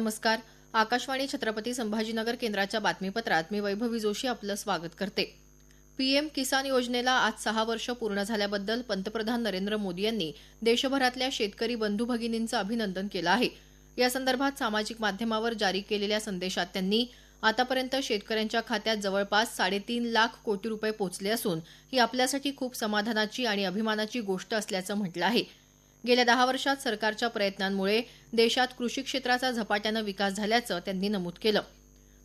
नमस्कार. आकाशवाणी छत्रपती संभाजीनगर केंद्राच्या बातमीपत्रात मी वैभवी जोशी आपलं स्वागत करते. पीएम किसान योजनेला आज सहा वर्ष पूर्ण झाल्याबद्दल पंतप्रधान नरेंद्र मोदी यांनी देशभरातल्या शेतकरी बंधू भगिनींचं अभिनंदन केलं आहे. यासंदर्भात सामाजिक माध्यमावर जारी केलेल्या संदेशात त्यांनी आतापर्यंत शेतकऱ्यांच्या खात्यात जवळपास साडेतीन लाख कोटी रुपये पोचले असून ही आपल्यासाठी खूप समाधानाची आणि अभिमानाची गोष्ट असल्याचं म्हटलं आहे. गेल्या दहा वर्षात सरकारच्या प्रयत्नांमुळे देशात कृषी क्षेत्राचा झपाट्यानं विकास झाल्याचं त्यांनी नमूद केलं.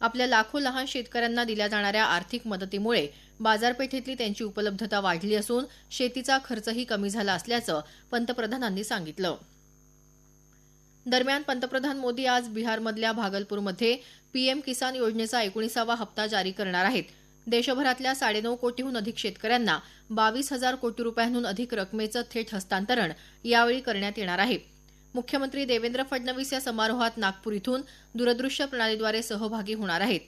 आपल्या लाखो लहान शेतकऱ्यांना दिल्या जाणाऱ्या आर्थिक मदतीमुळे बाजारपेठेतली त्यांची उपलब्धता वाढली असून शेतीचा खर्चही कमी झाला असल्याचं पंतप्रधानांनी सांगितलं. दरम्यान पंतप्रधान मोदी आज बिहारमधल्या भागलपूरमध्ये पीएम किसान योजनेचा एकोणीसावा हप्ता जारी करणार आहेत. देशभरातल्या साडेनऊ कोटीहून अधिक शेतकऱ्यांना बावीस हजार कोटी रुपयांहून अधिक रकमेचं थेट हस्तांतरण यावेळी करण्यात येणार आहे. मुख्यमंत्री देवेंद्र फडणवीस या समारोहात नागपूर इथून दूरदृश्य प्रणालीद्वारे सहभागी होणार आहेत.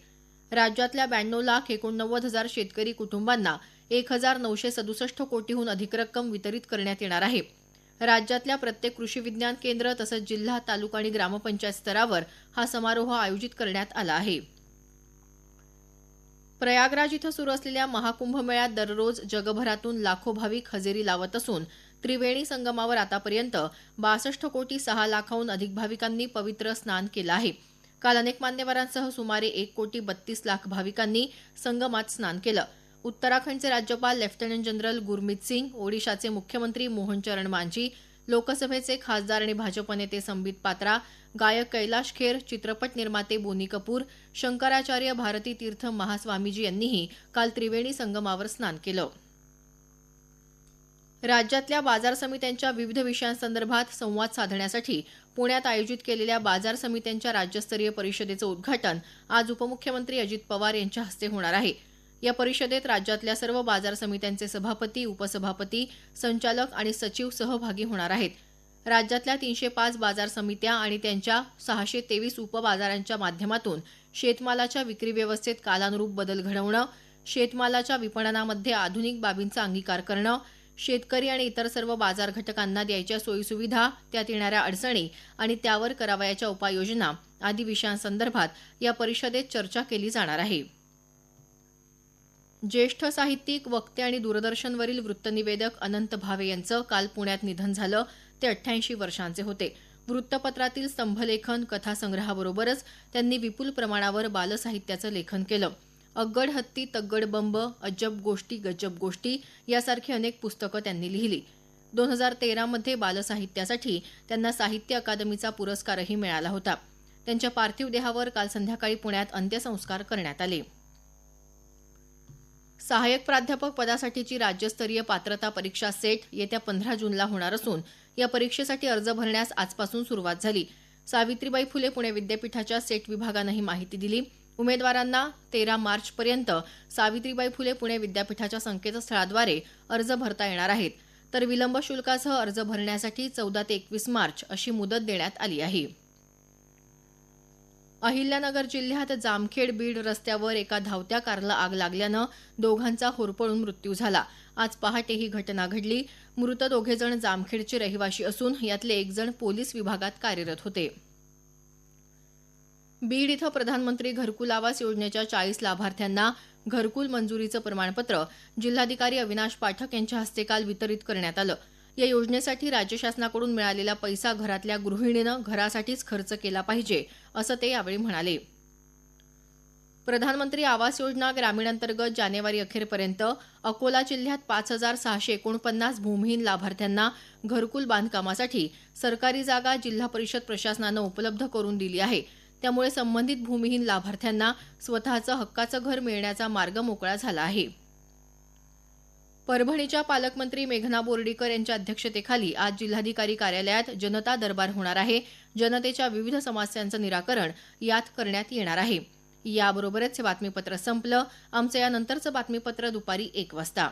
राज्यातल्या ब्याण्णव लाख एकोणनव्वद हजार शेतकरी कुटुंबांना एक हजार नऊशे सदुसष्ट कोटीहून अधिक रक्कम वितरित करण्यात येणार आहे. राज्यातल्या प्रत्येक कृषी विज्ञान केंद्र तसंच जिल्हा तालुका आणि ग्रामपंचायत स्तरावर हा समारोह आयोजित करण्यात आला आहे. प्रयागराज इथं सुरू असलेल्या महाकुंभ मेळ्यात दररोज जगभरातून लाखो भाविक हजेरी लावत असून त्रिवेणी संगमावर आतापर्यंत बासष्ट कोटी सहा लाखाहून अधिक भाविकांनी पवित्र स्नान केलं आहे. काल अनेक मान्यवरांसह सुमारे एक कोटी बत्तीस लाख भाविकांनी संगमात स्नान केलं. उत्तराखंडचे राज्यपाल लेफ्टनंट जनरल गुरमीत सिंग ओडिशाचे मुख्यमंत्री मोहन चरण मांझी लोकसभेचे खासदार आणि भाजप नेते संबित पात्रा गायक कैलाश खेर चित्रपट निर्माते बोनी कपूर शंकराचार्य भारती तीर्थ महास्वामीजी यांनीही काल त्रिवेणी संगमावर स्नान केलं. राज्यातल्या बाजार समित्यांच्या विविध विषयांसंदर्भात संवाद साधण्यासाठी पुण्यात आयोजित केलेल्या बाजार समित्यांच्या राज्यस्तरीय परिषदेचं उद्घाटन आज उपमुख्यमंत्री अजित पवार यांच्या हस्ते होणार आहे. या परिषदेत राज्यातल्या सर्व बाजार समित्यांचे सभापती उपसभापती संचालक आणि सचिव सहभागी होणार आहेत. राज्यातल्या तीनशे पाच बाजार समित्या आणि त्यांच्या सहाशे तेवीस उपबाजारांच्या माध्यमातून शेतमालाच्या विक्री व्यवस्थेत कालानुरूप बदल घडवणं शेतमालाच्या विपणनामध्ये आधुनिक बाबींचा अंगीकार करणं शेतकरी आणि इतर सर्व बाजार घटकांना द्यायच्या सोयीसुविधा त्यात येणाऱ्या अडचणी आणि त्यावर करावयाच्या उपाययोजना आदी विषयांसंदर्भात या परिषदेत चर्चा केली जाणार आहे. ज्येष्ठ साहित्यिक वक्ते आणि दूरदर्शनवरील वृत्तनिवेदक अनंत भावे यांचं काल पुण्यात निधन झालं. ते अठ्ठ्याऐंशी वर्षांचे होते. वृत्तपत्रातील स्तंभलेखन कथासंग्रहाबरोबरच त्यांनी विपुल प्रमाणावर बालसाहित्याचं लेखन केलं. अग्गड हत्ती तग्गड बंब अजब गोष्टी गजब गोष्टी यासारखी अनेक पुस्तकं त्यांनी लिहिली. दोन हजार तेरामध्ये बालसाहित्यासाठी त्यांना साहित्य अकादमीचा पुरस्कारही मिळाला होता. त्यांच्या पार्थिव देहावर काल संध्याकाळी पुण्यात अंत्यसंस्कार करण्यात आले. सहाय्यक प्राध्यापक पदासाठीची राज्यस्तरीय पात्रता परीक्षा सेट येत्या पंधरा जूनला होणार असून या परीक्षेसाठी अर्ज भरण्यास आजपासून सुरुवात झाली. सावित्रीबाई फुले पुणे विद्यापीठाच्या सेट विभागानं ही माहिती दिली. उमेदवारांना तेरा मार्चपर्यंत सावित्रीबाई फुले पुणे विद्यापीठाच्या संकेतस्थळाद्वारे अर्ज भरता येणार आहेत. तर विलंब शुल्कासह अर्ज भरण्यासाठी चौदा ते एकवीस मार्च अशी मुदत देण्यात आली आहे. अहिल्यानगर जिल्ह्यात जामखेड बीड रस्त्यावर एका धावत्या कारला आग लागल्यानं दोघांचा होरपळून मृत्यू झाला. आज पहाटे ही घटना घडली. मृत दोघेजण जामखेडचे रहिवाशी असून यातले एक जण पोलीस विभागात कार्यरत होते. बीड इथं प्रधानमंत्री घरकुल आवास योजनेच्या चाळीस लाभार्थ्यांना घरकुल मंजुरीचं प्रमाणपत्र जिल्हाधिकारी अविनाश पाठक यांच्या हस्ते काल वितरित करण्यात आलं. या योजनेसाठी राज्य शासनाकडून मिळालेला पैसा घरातल्या गृहिणीनं घरासाठीच खर्च केला पाहिजे असं ते यावेळी म्हणाले. प्रधानमंत्री आवास योजना ग्रामीण अंतर्गत जानेवारी अखेरपर्यंत अकोला जिल्ह्यात पाच हजार सहाशे एकोणपन्नास भूमिहीन लाभार्थ्यांना घरकुल बांधकामासाठी सरकारी जागा जिल्हा परिषद प्रशासनानं उपलब्ध करून दिली आहे. त्यामुळे संबंधित भूमिहीन लाभार्थ्यांना स्वतःचं हक्काचं घर मिळण्याचा मार्ग मोकळा झाला आहे. परभणीच्या पालकमंत्री मेघना बोर्डीकर यांच्या अध्यक्षतेखाली आज जिल्हाधिकारी कार्यालयात जनता दरबार होणार आहे. जनतेच्या विविध समस्यांचं निराकरण यात करण्यात येणार आहे. याबरोबरच हे बातमीपत्र संपलं. आमचं यानंतरचं बातमीपत्र दुपारी एक वाजता.